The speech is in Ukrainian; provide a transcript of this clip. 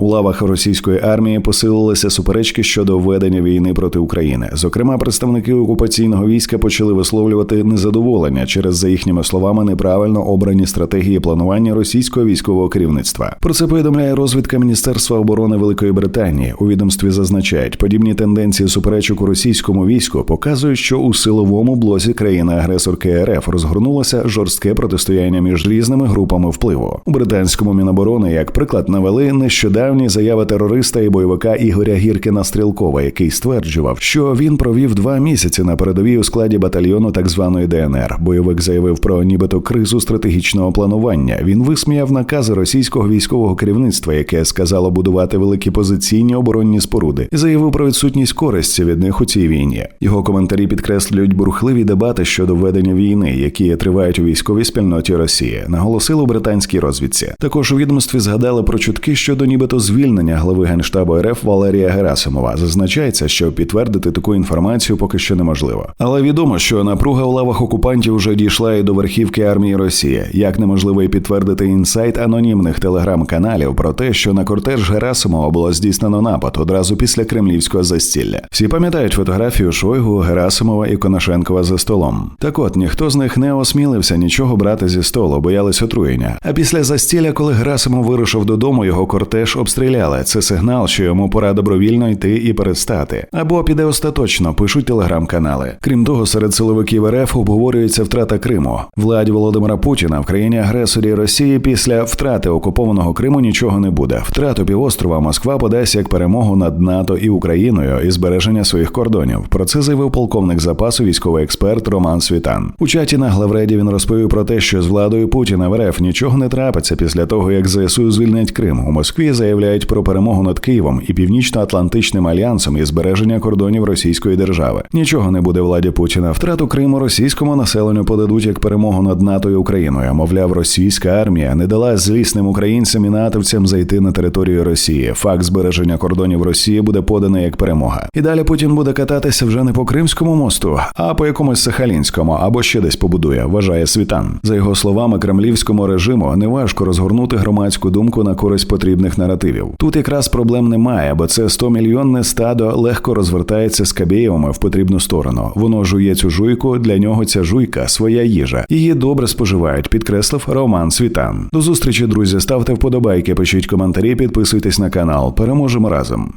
У лавах російської армії посилилися суперечки щодо введення війни проти України. Зокрема, представники окупаційного війська почали висловлювати незадоволення через, за їхніми словами, неправильно обрані стратегії планування російського військового керівництва. Про це повідомляє розвідка Міністерства оборони Великої Британії. У відомстві зазначають, подібні тенденції суперечок у російському війську показують, що у силовому блоці країни-агресорки РФ розгорнулося жорстке протистояння між різними групами впливу. У британському міноборони, як приклад, навели нещодавні заяви терориста і бойовика Ігоря Гіркіна Стрілкова, який стверджував, що він провів два місяці на передовій у складі батальйону так званої ДНР. Бойовик заявив про нібито кризу стратегічного планування. Він висміяв накази російського військового керівництва, яке сказало будувати великі позиційні оборонні споруди, і заявив про відсутність користі від них у цій війні. Його коментарі підкреслюють бурхливі дебати щодо ведення війни, які тривають у військовій спільноті Росії, наголосили у британській розвідці. Також у відомстві згадали про чутки щодо нібито звільнення глави генштабу РФ Валерія Герасимова. Зазначається, що підтвердити таку інформацію поки що неможливо. Але відомо, що напруга у лавах окупантів вже дійшла і до верхівки армії Росії. Як неможливо і підтвердити інсайт анонімних телеграм-каналів про те, що на кортеж Герасимова було здійснено напад одразу після кремлівського застілля. Всі пам'ятають фотографію Шойгу, Герасимова і Коношенкова за столом. Так от ніхто з них не осмілився нічого брати зі столу, боялись отруєння. А після застілля, коли Герасимов вирушив додому, його кортеж обстріляли. Це сигнал, що йому пора добровільно йти і перестати. Або піде остаточно, пишуть телеграм-канали. Крім того, серед силовиків РФ обговорюється втрата Криму. Владі Володимира Путіна в країні агресорі Росії після втрати окупованого Криму нічого не буде. Втрату півострова Москва подасть як перемогу над НАТО і Україною і збереження своїх кордонів. Про це заявив полковник запасу військовий експерт Роман Світан. У чаті на главреді він розповів про те, що з владою Путіна в РФ нічого не трапиться після того, як ЗСУ звільнять Крим. У Москві заявляють про перемогу над Києвом і північно-атлантичним альянсом і збереження кордонів Російської держави. Нічого не буде владі Путіна. Втрату Криму російському населенню подадуть як перемогу над НАТО і Україною. Мовляв, російська армія не дала злісним українцям і натовцям зайти на територію Росії. Факт збереження кордонів Росії буде поданий як перемога. І далі Путін буде кататися вже не по Кримському мосту, а по якомусь Сахалінському або ще десь побудує. Вважає світан. За його словами, кремлівському режиму неважко розгорнути громадську думку на користь потрібних наративів. Тут якраз проблем немає, бо це 100 мільйонне стадо легко розвертається з кабєєвами в потрібну сторону. Воно жує цю жуйку. Для нього ця жуйка своя їжа. Її добре споживають, підкреслив Роман Світан. До зустрічі, друзі. Ставте вподобайки, пишіть коментарі, підписуйтесь на канал. Переможемо разом.